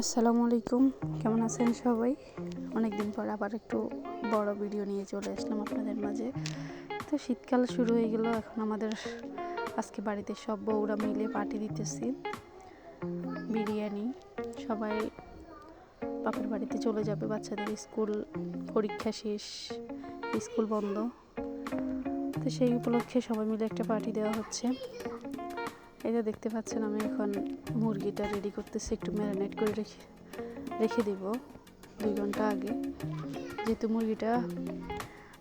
আসসালামু আলাইকুম। কেমন আছেন সবাই? অনেক দিন পর আবার একটু বড় ভিডিও নিয়ে চলে আসলাম আপনাদের মাঝে। তো শীতকাল শুরু হয়ে গেল, এখন আমাদের আজকে বাড়িতে সব বউরা মিলে পার্টি দিতেছি। বিরিয়ানি। সবাই বাপের বাড়িতে চলে যাবে, বাচ্চাদের স্কুল পরীক্ষা শেষ, স্কুল বন্ধ। তো সেই উপলক্ষে সবাই মিলে একটা পার্টি দেওয়া হচ্ছে। এই যে দেখতে পাচ্ছেন, আমি এখন মুরগিটা রেডি করতেছি, একটু ম্যারিনেট করে রেখে রেখে দেব দুই ঘণ্টা আগে। যেহেতু মুরগিটা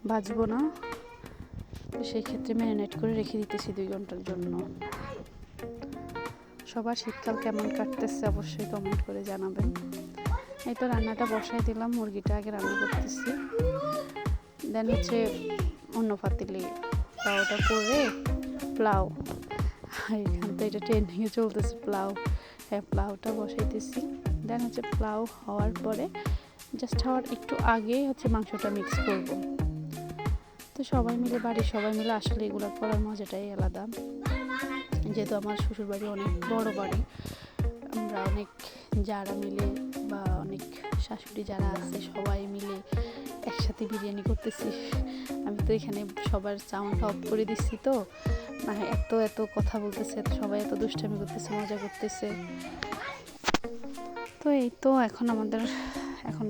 ভাজবো না সেই ক্ষেত্রে ম্যারিনেট করে রেখে দিতেছি দুই ঘণ্টার জন্য। সবার শীতকাল কেমন কাটতেছে অবশ্যই কমেন্ট করে জানাবেন। এই তো রান্নাটা বসাই দিলাম, মুরগিটা আগে রান্না করতেছি। দেন হচ্ছে অন্য পাতিলি পোলাওটা করে, পোলাও এখান থেকে এটা ট্রেন্ডিংয়ে চলতেছে পোলাও হ্যাঁ পোলাওটা বসাইতেছি। দেন হচ্ছে পোলাও হওয়ার পরে জাস্ট হওয়ার একটু আগেই হচ্ছে মাংসটা মিক্স করব। তো সবাই মিলে, বাড়ির সবাই মিলে আসলে এগুলো করার মজাটাই আলাদা। যেহেতু আমার শ্বশুরবাড়ি অনেক বড় বাড়ি, আমরা অনেক যারা মিলে বা অনেক শাশুড়ি যারা আছে, সবাই মিলে একসাথে বিরিয়ানি করতেছি। আমি তো এখানে সবার সাউন্ড অফ করে দিচ্ছি তো। মানে এত এত কথা বলতেছে সবাই এত দুষ্টামি করতেছে, মজা করতেছে। তো এই তো এখন আমাদের, এখন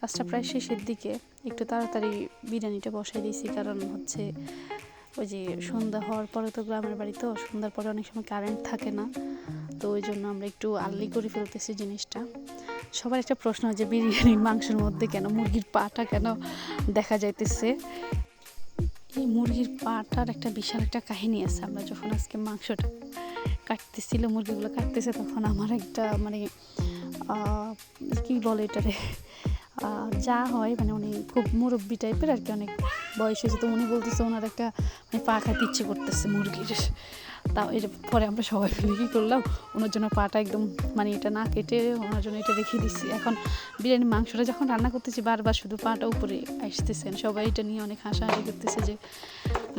কাজটা প্রায় শেষের দিকে। একটু তাড়াতাড়ি বিরিয়ানিটা বসাই দিয়েছি, কারণ হচ্ছে ওই যে সন্ধ্যা হওয়ার পরে তো গ্রামের বাড়ি তো, সন্ধ্যার পরে অনেক সময় কারেন্ট থাকে না। তো ওই জন্য আমরা একটু আর্লি করে ফেলতেছি জিনিসটা। সবার একটা প্রশ্ন যে বিরিয়ানির মাংসের মধ্যে কেন মুরগির পাটা কেন দেখা যাইতেছে? এই মুরগির পাটার একটা বিশাল একটা কাহিনী আছে। আমরা যখন আজকে মাংসটা কাটতেছিল, মুরগিগুলো কাটতেছে, তখন আমার একটা মানে কি বলে এটারে? যা হয় মানে উনি খুব মুরব্বী টাইপের আর কি, অনেক বয়স হয়েছে, তো উনি বলতেছে ওনার একটা মানে পা খাইতে ইচ্ছে করতেছে মুরগির। তাও এটা পরে আমরা সবাই মিলে কী করলাম? ওনার জন্য পাটা একদম মানে এটা না কেটে ওনার জন্য এটা রেখে দিচ্ছি এখন বিরিয়ানি মাংসটা যখন রান্না করতেছি বারবার শুধু পাটা উপরে আসতেছেন। সবাই এটা নিয়ে অনেক হাসাহাসি করতেছে যে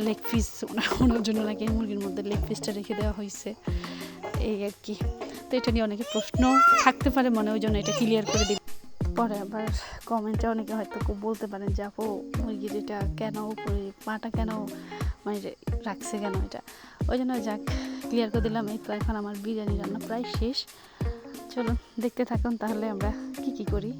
লেগ পিস ওনার জন্য নাকি মুরগির মধ্যে লেগ পিসটা রেখে দেওয়া হয়েছে। এই আর কি। তো এটা নিয়ে অনেকে প্রশ্ন থাকতে পারে, মনে ওই জন্য এটা ক্লিয়ার করে দিই পরে আবার কমেন্টে অনেকে হয়তো বলতে পারেন যে, আপু, মুরগির এটা কেন উপরে, পাটা কেন মানে রাখছে কেন এটা? ওই জন্য যাক ক্লিয়ার করে দিলাম। এই তো এখন আমার বিরিয়ানি রান্না প্রায় শেষ। চলুন, দেখতে থাকুন তাহলে আমরা কি কি করি।